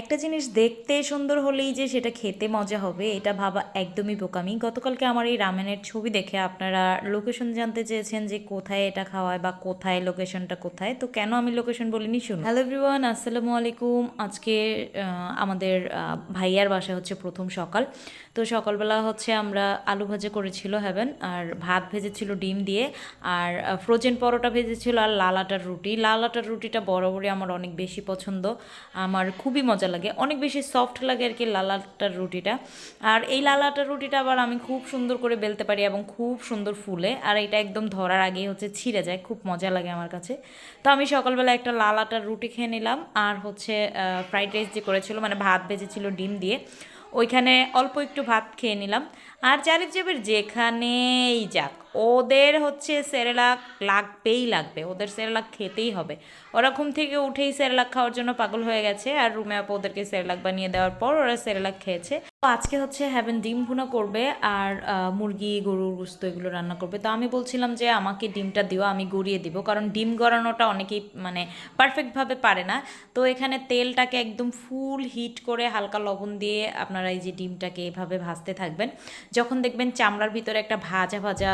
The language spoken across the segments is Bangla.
একটা জিনিস দেখতে সুন্দর হলেই যে সেটা খেতে মজা হবে, এটা ভাবা একদমই বোকামি। গতকালকে আমার এই রামেনের ছবি দেখে আপনারা লোকেশন জানতে চেয়েছেন যে কোথায় এটা খাওয়ায় বা কোথায় লোকেশনটা কোথায়। তো কেন আমি লোকেশন বলিনি শুনুন। হ্যালো এভরিওয়ান আসসালামু আলাইকুম। আজকে আমাদের ভাইয়ার বাসা হচ্ছে প্রথম সকাল। তো সকালবেলা হচ্ছে আমরা আলু ভাজা করেছিল হ্যাভেন আর ভাত ভেজেছিল ডিম দিয়ে, আর ফ্রোজেন পরোটা ভেজেছিল আর লাল আটার রুটি। লাল আটার রুটিটা বরাবরই আমার অনেক বেশি পছন্দ। আমার খুবই মজা লাগে। অনেক বেশি সফট লাগে আর কি লাল আটার রুটিটা। আর এই লাল আটার রুটিটা আবার আমি খুব সুন্দর করে বেলতে পারি এবং খুব সুন্দর ফুলে। আর এটা একদম ধরার আগেই হচ্ছে ছিঁড়ে যায়। খুব মজা লাগে আমার কাছে। তো আমি সকালবেলা একটা লাল আটার রুটি খেয়ে নিলাম। আর হচ্ছে ফ্রাইড রাইস যে করেছিল মানে ভাত ভেজেছিল ডিম দিয়ে। ওইখানে অল্প একটু ভাত খেয়ে নিলাম। আর জারিফ জেবের যেখানেই যাক, ওদের হচ্ছে সেরেলাক লাগবেই লাগবে, ওদের সেরেলাক খেতেই হবে। ওরা ঘুম থেকে উঠেই সেরেলাক খাওয়ার জন্য পাগল হয়ে গেছে, আর রুমে আপু ওদেরকে সেরেলাক বানিয়ে দেওয়ার পর ওরা সেরেলাক খেয়েছে। আজকে হচ্ছে হ্যাভেন ডিম ভুনা করবে আর মুরগি, গরুর গুস্ত এগুলো রান্না করবে। তো আমি বলছিলাম যে আমাকে ডিমটা দিও, আমি গড়িয়ে দিব, কারণ ডিম গড়ানোটা অনেকেই মানে পারফেক্টভাবে পারে না। তো এখানে তেলটাকে একদম ফুল হিট করে হালকা লবণ দিয়ে আপনারা এই যে ডিমটাকে এভাবে ভাজতে থাকবেন। যখন দেখবেন চামড়ার ভিতরে একটা ভাজা ভাজা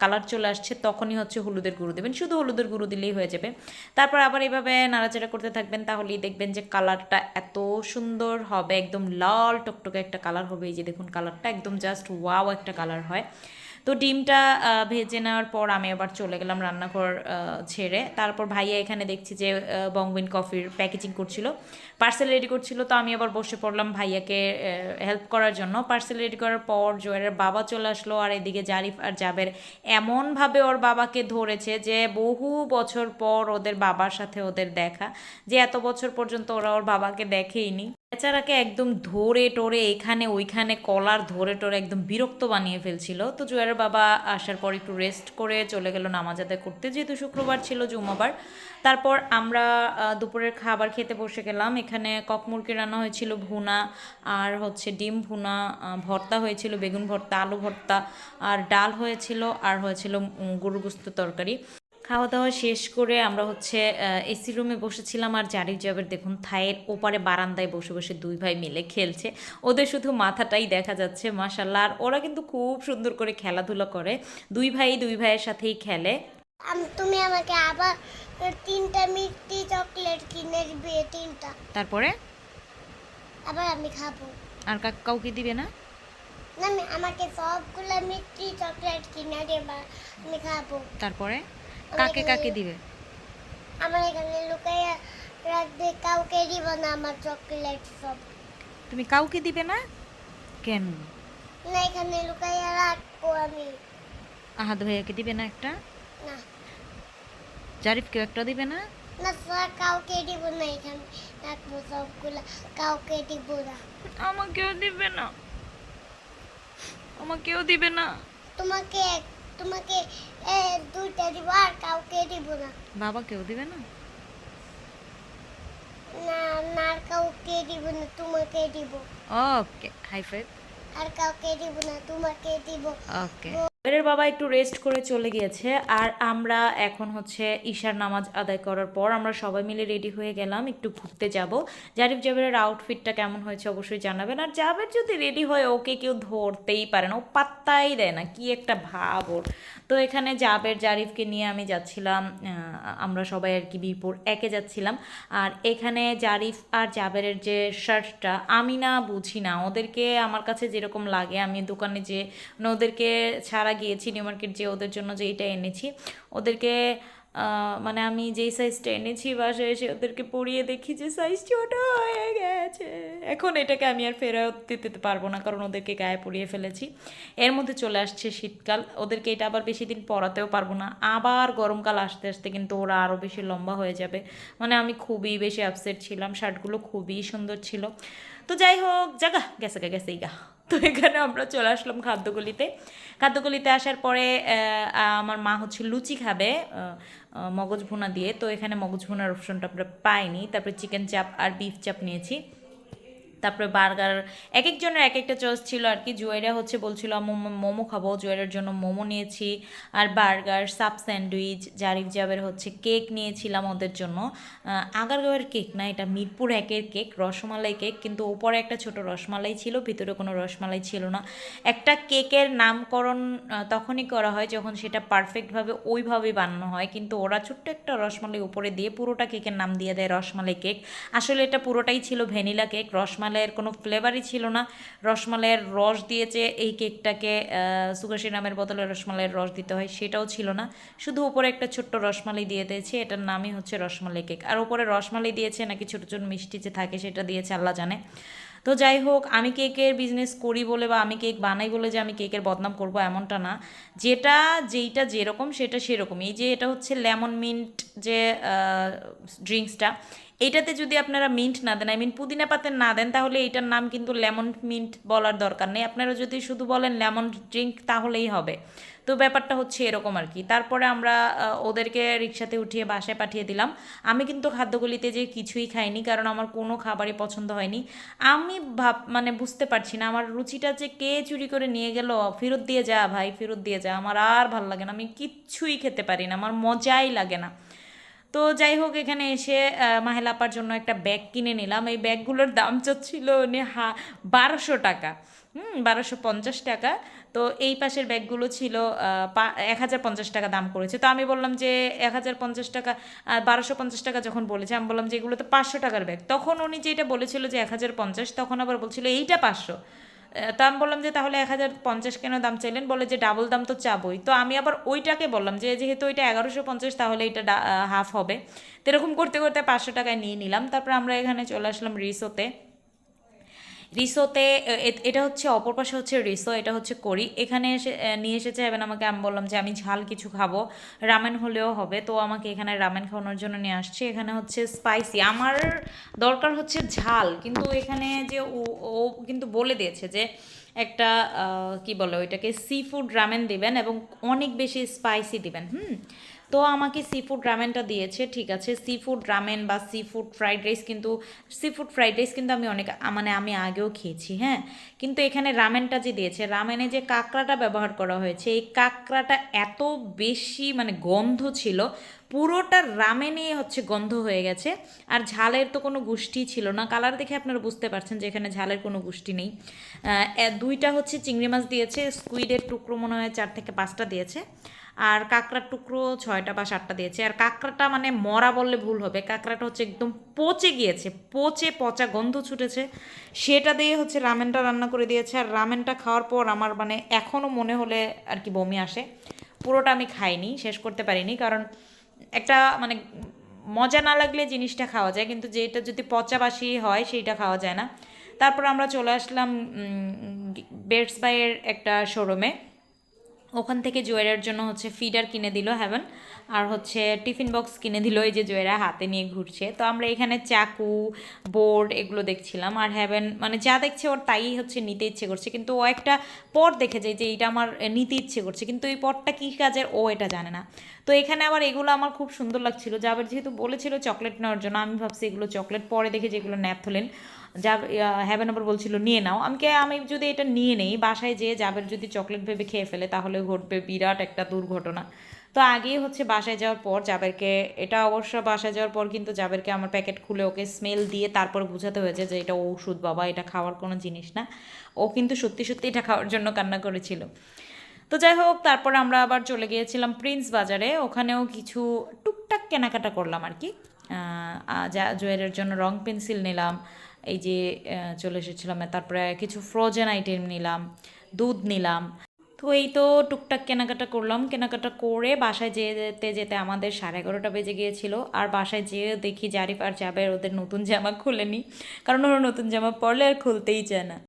কালার চলে আসছে, তখনই হচ্ছে হলুদের গুঁড়ো দেবেন। শুধু হলুদের গুঁড়ো দিলেই হয়ে যাবে। তারপর আবার এইভাবে নাড়াচাড়া করতে থাকবেন, তাহলেই দেখবেন যে কালারটা এত সুন্দর হবে, একদম লাল টকটকে একটা কালার হবে। এই যে দেখুন কালারটা একদম জাস্ট ওয়াও একটা কালার হয়। তো ডিমটা ভেজে নেওয়ার পর আমি আবার চলে গেলাম রান্নাঘর ছেড়ে। তারপর ভাইয়া এখানে দেখছি যে বংবিন কফির প্যাকেজিং করছিল। পার্সেল রেডি করছিল, তো আমি আবার বসে পড়লাম ভাইয়াকে হেল্প করার জন্য। পার্সেল রেডি করার পর জোয়ারের বাবা চলে আসলো, আর এদিকে জারিফ আর জাবের এমনভাবে ওর বাবাকে ধরেছে যে বহু বছর পর ওদের বাবার সাথে ওদের দেখা। যে এত বছর পর্যন্ত ওরা ওর বাবাকে দেখেইনি। বেচারাকে একদম ধরে টরে এখানে ওইখানে কলার ধরে টরে একদম বিরক্ত বানিয়ে ফেলছিল। তো জুয়ারের বাবা আসার পর একটু রেস্ট করে চলে গেল নামাজ আদায় করতে। যেহেতু শুক্রবার ছিল জুমাবার, তারপর আমরা দুপুরের খাবার খেতে বসে গেলাম। এখানে কক মুরগি রান্না হয়েছিল ভুনা, আর হচ্ছে ডিম ভুনা ভর্তা হয়েছিল, বেগুন ভর্তা, আলু ভর্তা, আর ডাল হয়েছিল, আর হয়েছিল গরুর তরকারি। খাওয়া দাওয়া শেষ করে আমরা হচ্ছে এসি রুমে বসেছিলাম আর জারিফ জাবের দেখুন থায়ের ওপারে বারান্দায় বসে বসে দুই ভাই মিলে খেলছে। ওদের শুধু মাথাটাই দেখা যাচ্ছে মাসাল্লাহ আর ওরা কিন্তু খুব সুন্দর করে খেলাধুলা করে। দুই ভাই দুই ভাইয়ের সাথেই খেলে। তুমি আমাকে আবার তিনটা মিষ্টি চকলেট কিনে দিবে তিনটা। তারপরে? আবার আমি খাব। আর কাক- কাউকে দিবে না? না আমি আমাকে সবগুলো মিষ্টি চকলেট কিনে দেবা আমি খাব। তারপরে? কাকে কাকে দিবে? আমার এখানে লুকাইয়া রাখবে কাউকে দিব না আমার চকলেট সব। তুমি কাউকে দিবে না? কেন? না এখানে লুকাইয়া রাখব আমি। আহাদ ভাইয়াকে দিবে না একটা? না। জারিফকেও একটা দিবে না? না স্যার কাউকে দিব না এখানে রাখব সবগুলো। কাউকে দিব না। আমাকেও দিবে না। আমাকেও দিবে না। তোমাকে তোমাকে এ, দুইটা দিব আর কাউকে দিব না। বাবা কেউ দিবে না? না না আর কাউকে দিব না তোমাকে দিব। ওকে হাই ফাইভ আর কাউকে দিব না তোমাকে দিব। ওকে। এর বাবা একটু রেস্ট করে চলে গিয়েছে। আর আমরা এখন হচ্ছে ঈশার নামাজ আদায় করার পর আমরা সবাই মিলে রেডি হয়ে গেলাম একটু ঘুরতে যাব। জারিফ জাবেরের আউটফিটটা কেমন হয়েছে অবশ্যই জানাবেন। আর জাবের যদি রেডি হয়, ওকে কেউ ধরতেই পারে না। ও পাত্তাই দেয় না, কি একটা ভাব ওর। তো এখানে জাবের, জারিফকে নিয়ে আমি যাচ্ছিলাম আমরা সবাই আর কি বিপুর একে যাচ্ছিলাম। আর এখানে জারিফ আর জাবেরের যে শার্টটা আমি না বুঝি না। ওদেরকে আমার কাছে যেরকম লাগে, আমি দোকানে যে ওদেরকে ছাড়া গিয়েছি নিউ মার্কেট যে ওদের জন্য যে এটা এনেছি। ওদেরকে মানে আমি যেই সাইজটা এনেছি বাসায় এসে ওদেরকে পরিয়ে দেখি যে সাইজ ছোট হয়ে গেছে। এখন এটাকে আমি আর ফেরত দিতে পারব না কারণ ওদেরকে গায়ে পরিয়ে ফেলেছি। এর মধ্যে চলে আসছে শীতকাল। ওদেরকে এটা আবার বেশি দিন পরাতেও পারব না। আবার গরমকাল আসতে আসতে কিন্তু ওরা আরও বেশি লম্বা হয়ে যাবে। মানে আমি খুবই বেশি আপসেট ছিলাম। শার্টগুলো খুবই সুন্দর ছিল। তো যাই হোক, জাগা, গেছে গা, গেছেই গা। তো এখানে আমরা চলে আসলাম খাদ্যগলিতে। খাদ্যগলিতে আসার পরে আমার মা হচ্ছে লুচি খাবে মগজ ভুনা দিয়ে। তো এখানে মগজ ভুনার অপশনটা আমরা পাইনি। তারপরে চিকেন চাপ আর বিফ চাপ নিয়েছি। তারপরে বার্গার এক একজনের এক একটা চয়েস ছিল আর কি। জুয়েরা হচ্ছে বলছিল মোমো খাব। জুয়েরের জন্য মোমো নিয়েছি। আর burger, sub sandwich, Jarif Jaber হচ্ছে কেক নিয়েছিলাম ওদের জন্য। আগারগাঁওয়ের কেক না, এটা মিরপুর একের কেক, রসমালাই কেক। কিন্তু ওপরে একটা ছোট রসমালাই ছিল, ভিতরে কোনো রসমালাই ছিল না। একটা কেকের নামকরণ তখনই করা হয় যখন সেটা পারফেক্টভাবে ওইভাবেই বানানো হয়। কিন্তু ওরা ছোট্ট একটা রসমালাই উপরে দিয়ে পুরোটা কেকের নাম দিয়ে দেয় রসমালাই কেক। আসলে এটা পুরোটাই ছিল ভ্যানিলা কেক রসমালাইয়ের কোনো ফ্লেভারই ছিল না। রসমালাইয়ের রস দিয়েছে এই কেকটাকে সুগার সিরামের বদলে রসমালাইয়ের রস দিতে হয় সেটাও ছিল না। শুধু উপরে একটা ছোট্ট রসমালাই দিয়ে দিয়েছে, এটার নামই হচ্ছে রসমালাই কেক। আর উপরে রসমালাই দিয়েছে নাকি ছোটো ছোটো মিষ্টি যে থাকে সেটা দিয়েছে, আল্লাহ জানে। তো যাই হোক, আমি কেকের বিজনেস করি বলে বা আমি কেক বানাই বলে যে আমি কেকের বদনাম করব এমনটা না। যেটা যেইটা যেরকম সেটা সেরকম এই যে এটা হচ্ছে লেমন মিন্ট যে ড্রিঙ্কসটা এইটাতে যদি আপনারা মিন্ট না দেন আই মিন পুদিনা পাতা না দেন, তাহলে এইটার নাম কিন্তু লেমন মিন্ট বলার দরকার নেই। আপনারা যদি শুধু বলেন লেমন ড্রিঙ্ক তাহলেই হবে। তো ব্যাপারটা হচ্ছে এরকম আর কি। তারপরে আমরা ওদেরকে রিক্সাতে উঠিয়ে বাসায় পাঠিয়ে দিলাম। আমি কিন্তু খাদ্যগুলিতে যে কিছুই খাইনি, কারণ আমার কোনো খাবারই পছন্দ হয়নি। আমি ভাব মানে বুঝতে পারছি না, আমার রুচিটা যে কে চুরি করে নিয়ে গেল, ফেরত দিয়ে যা ভাই, ফেরত দিয়ে যা। আমার আর ভালো লাগে না, আমি কিচ্ছুই খেতে পারি না, আমার মজাই লাগে না। তো যাই হোক এখানে এসে আহ, মাহেলা জন্য একটা ব্যাগ কিনে নিলাম। এই ব্যাগগুলোর দাম চাচ্ছিল উনি হা বারোশো টাকা। হুম বারোশো পঞ্চাশ টাকা। তো এই পাশের ব্যাগগুলো ছিল এক হাজার পঞ্চাশ টাকা দাম করেছে। তো আমি বললাম যে এক হাজার পঞ্চাশ টাকা বারোশো পঞ্চাশ টাকা যখন বলেছে আমি বললাম যে এগুলো তো পাঁচশো টাকার ব্যাগ। তখন উনি যেটা বলেছিল যে এক হাজার পঞ্চাশ তখন আবার বলছিল এইটা পাঁচশো। তো আমি বললাম যে তাহলে এক হাজার পঞ্চাশ কেন দাম চাইলেন? বলে যে ডাবল দাম তো চাবই। তো আমি আবার ওইটাকে বললাম যে যেহেতু ওইটা এগারোশো পঞ্চাশ, তাহলে এটা হাফ হবে। তো এরকম করতে করতে পাঁচশো টাকায় নিয়ে নিলাম। তারপর আমরা এখানে চলে আসলাম রিসোতে। রিসোতে এটা হচ্ছে অপর পাশে হচ্ছে রিসো, এটা হচ্ছে করি। এখানে এসে নিয়ে এসেছে, এবার আমাকে আমি বললাম যে আমি ঝাল কিছু খাব। রামেন হলেও হবে, তো আমাকে এখানে রামেন খাওয়ানোর জন্য নিয়ে আসছে। এখানে হচ্ছে স্পাইসি আমার দরকার হচ্ছে ঝাল, কিন্তু এখানে যে ও কিন্তু বলে দিয়েছে যে একটা কি বলে ওইটাকে সি ফুড রামেন দিবেন এবং অনেক বেশি স্পাইসি দিবেন, হুম? তো আমাকে সি ফুড রামেনটা দিয়েছে, ঠিক আছে? সি ফুড রামেন বা সি ফুড ফ্রাইড রাইস কিন্তু সি ফুড ফ্রাইড রাইস কিন্তু আমি অনেক মানে আমি আগেও খেয়েছি হ্যাঁ? কিন্তু এখানে রামেনটা যে দিয়েছে রামেনে যে কাঁকড়াটা ব্যবহার করা হয়েছে, এই কাঁকড়াটা এত বেশি মানে গন্ধ ছিল, পুরোটা রামেনে হচ্ছে গন্ধ হয়ে গেছে, আর ঝালের তো কোনো গোষ্ঠী ছিল না। কালার দেখে আপনারা বুঝতে পারছেন যে এখানে ঝালের কোনো গোষ্ঠী নেই। দুইটা হচ্ছে চিংড়ি মাছ দিয়েছে স্কুইডের টুকরো মনে হয় চার থেকে পাঁচটা দিয়েছে। আর কাঁকড়ার টুকরো ছয়টা বা সাতটা দিয়েছে। আর কাঁকড়াটা মানে মরা বললে ভুল হবে। কাঁকড়াটা হচ্ছে একদম পচে গিয়েছে, পচে পচা গন্ধ ছুটেছে। সেটা দিয়ে হচ্ছে রামেনটা রান্না করে দিয়েছে। আর রামেনটা খাওয়ার পর আমার মানে এখনও মনে হলে আর কি বমি আসে। পুরোটা আমি খাইনি, শেষ করতে পারিনি। কারণ একটা মানে মজা না লাগলে জিনিসটা খাওয়া যায়। কিন্তু যেটা যদি পচাবাসি হয় সেইটা খাওয়া যায় না। তারপর আমরা চলে আসলাম বেডস বাইয়ের একটা শোরুমে। ওখান থেকে জুয়েলের জন্য হচ্ছে ফিডার কিনে দিল হ্যাভেন, আর হচ্ছে টিফিন বক্স কিনে দিল এই যে জুয়েরা হাতে নিয়ে ঘুরছে। তো আমরা এখানে চাকু, বোর্ড এগুলো দেখছিলাম, আর হ্যাভেন মানে যা দেখছে ওর তাই হচ্ছে নিতে ইচ্ছে করছে। কিন্তু ও একটা পট দেখে যায় যে এইটা আমার নিতে ইচ্ছে করছে, কিন্তু এই পটটা কী কাজের ও এটা জানে না। তো এখানে আবার এগুলো আমার খুব সুন্দর লাগছিল। যাবার যেহেতু বলেছিল চকলেট নেওয়ার জন্য, আমি ভাবছি এগুলো চকলেট পরে দেখে যেগুলো ন্যাপথলেন। যা হ্যাভেন আবার বলছিল, নিয়ে নাও। আমি কে আমি যদি এটা নিয়ে নেই, বাসায় যেয়ে যাবের যদি চকলেট ভেবে খেয়ে ফেলে, তাহলে ঘটবে বিরাট একটা দুর্ঘটনা। তো আগেই হচ্ছে বাসায় যাওয়ার পর জাবেরকে, এটা অবশ্য বাসায় যাওয়ার পর কিন্তু জাবেরকে আমার প্যাকেট খুলে ওকে স্মেল দিয়ে তারপর বোঝাতে হয়েছে যে এটা ওষুধ বাবা, এটা খাওয়ার কোনো জিনিস না। ও কিন্তু সত্যি সত্যি এটা খাওয়ার জন্য কান্না করেছিল। তো যাই হোক, তারপর আমরা আবার চলে গিয়েছিলাম প্রিন্স বাজারে। ওখানেও কিছু টুকটাক কেনাকাটা করলাম আর কি। যা জুয়েলের জন্য রং পেন্সিল নিলাম এই যে চলে এসেছিলাম তারপরে কিছু ফ্রোজেন আইটেম নিলাম, দুধ নিলাম। তো এই তো টুকটাক কেনাকাটা করলাম। কেনাকাটা করে বাসায় যেতে যেতে আমাদের সাড়ে এগারোটা বেজে গিয়েছিল। আর বাসায় যেয়ে দেখি জারিফ আর যাবে ওদের নতুন জামা খুলেনি। কারণ ওরা নতুন জামা পরলে আর খুলতেই চায় না।